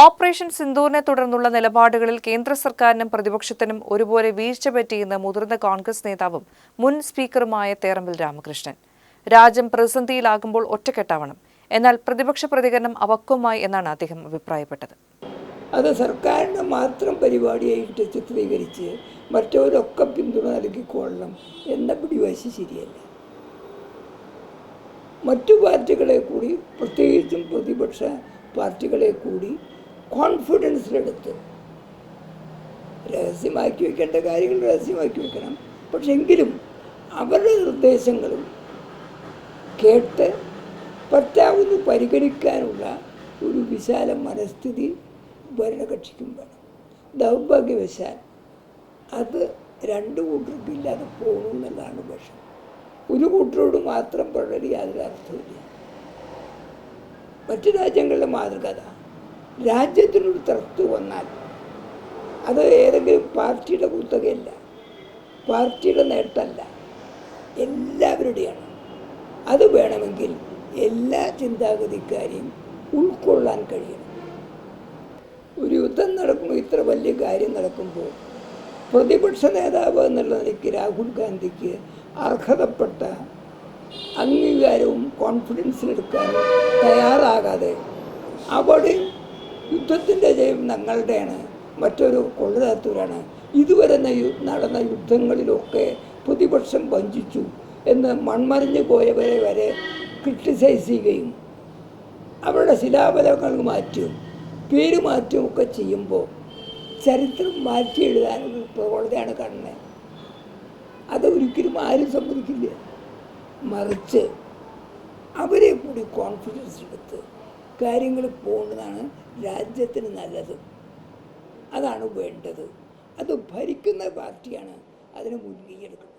Operation സിന്ദൂറിനെ തുടർന്നുള്ള നിലപാടുകളിൽ കേന്ദ്ര സർക്കാരിനും പ്രതിപക്ഷത്തിനും ഒരുപോലെ വീഴ്ച പറ്റിയെന്ന് മുതിർന്ന കോൺഗ്രസ് നേതാവും മുൻ സ്പീക്കറുമായ തേറമ്പിൽ രാമകൃഷ്ണൻ. രാജ്യം പ്രതിസന്ധിയിലാകുമ്പോൾ ഒറ്റക്കെട്ടാവണം. എന്നാൽ പ്രതിപക്ഷ പ്രതികരണം അവക്കുമായി എന്നാണ് അദ്ദേഹം അഭിപ്രായപ്പെട്ടത്. അത് സർക്കാരിന്റെ മാത്രം പരിപാടിയായിട്ട് ചിത്രീകരിച്ച് മറ്റവരൊക്കെ പിന്തുണ നൽകിക്കൊള്ളണം എന്ന പിടിവാശി ശരിയല്ല. മറ്റു പാർട്ടികളെ കൂടി പ്രത്യേകിച്ചും പ്രതിപക്ഷ പാർട്ടികളെ കൂടി കോൺഫിഡൻസിലെടുത്ത് രഹസ്യമാക്കി വയ്ക്കേണ്ട കാര്യങ്ങൾ രഹസ്യമാക്കി വയ്ക്കണം പക്ഷെ എങ്കിലും അവരുടെ നിർദ്ദേശങ്ങളും കേട്ട് പറ്റാവുന്ന പരിഗണിക്കാനുള്ള ഒരു വിശാല മനസ്ഥിതി ഭരണകക്ഷിക്കും വേണം. ദൗർഭാഗ്യവശാൽ അത് രണ്ട് കൂട്ടർക്കും ഇല്ലാതെ പോകണം എന്നുള്ളതാണ് വിഷം ഒരു കൂട്ടരോട് മാത്രം പറഞ്ഞത് യാതൊരു അർത്ഥമില്ല മറ്റു രാജ്യങ്ങളുടെ മാതൃക അതാ. രാജ്യത്തിനൊരു തർത്ത് വന്നാൽ അത് ഏതെങ്കിലും പാർട്ടിയുടെ കുത്തകയല്ല. പാർട്ടിയുടെ നേട്ടമല്ല എല്ലാവരുടെയാണ്. അത് വേണമെങ്കിൽ എല്ലാ ചിന്താഗതിക്കാരെയും ഉൾക്കൊള്ളാൻ കഴിയണം. ഒരു യുദ്ധം നടക്കുമ്പോൾ ഇത്ര വലിയ കാര്യം നടക്കുമ്പോൾ പ്രതിപക്ഷ നേതാവ് എന്നുള്ള നിലയ്ക്ക് രാഹുൽ ഗാന്ധിക്ക് അർഹതപ്പെട്ട അംഗീകാരവും കോൺഫിഡൻസിലെടുക്കാനും തയ്യാറാകാതെ അവിടെ യുദ്ധത്തിന്റെ ജയം ഞങ്ങളുടെയാണ് മറ്റൊരു കൊള്ളതാത്തൂരാണ് ഇതുവരെ നടന്ന യുദ്ധങ്ങളിലൊക്കെ പ്രതിപക്ഷം വഞ്ചിച്ചു എന്ന് മൺമറിഞ്ഞു പോയവരെ വരെ ക്രിട്ടിസൈസ് ചെയ്യുകയും അവരുടെ ശിലാഫലങ്ങൾ മാറ്റും പേര് മാറ്റും ഒക്കെ ചെയ്യുമ്പോൾ ചരിത്രം മാറ്റി എഴുതാനൊരു പ്രവണതയാണ് കാണുന്നത് അത് ഒരിക്കലും ആരും സമ്മതിക്കില്ല. മറിച്ച് അവരെ കൂടി കോൺഫിഡൻസ് എടുത്ത് കാര്യങ്ങൾ പോകുന്നതാണ് രാജ്യത്തിന് നല്ലത്. അതാണ് വേണ്ടത്. അത് ഭരിക്കുന്ന പാർട്ടിയാണ് അതിനെ മുൻകൈ എടുക്കുന്നത്.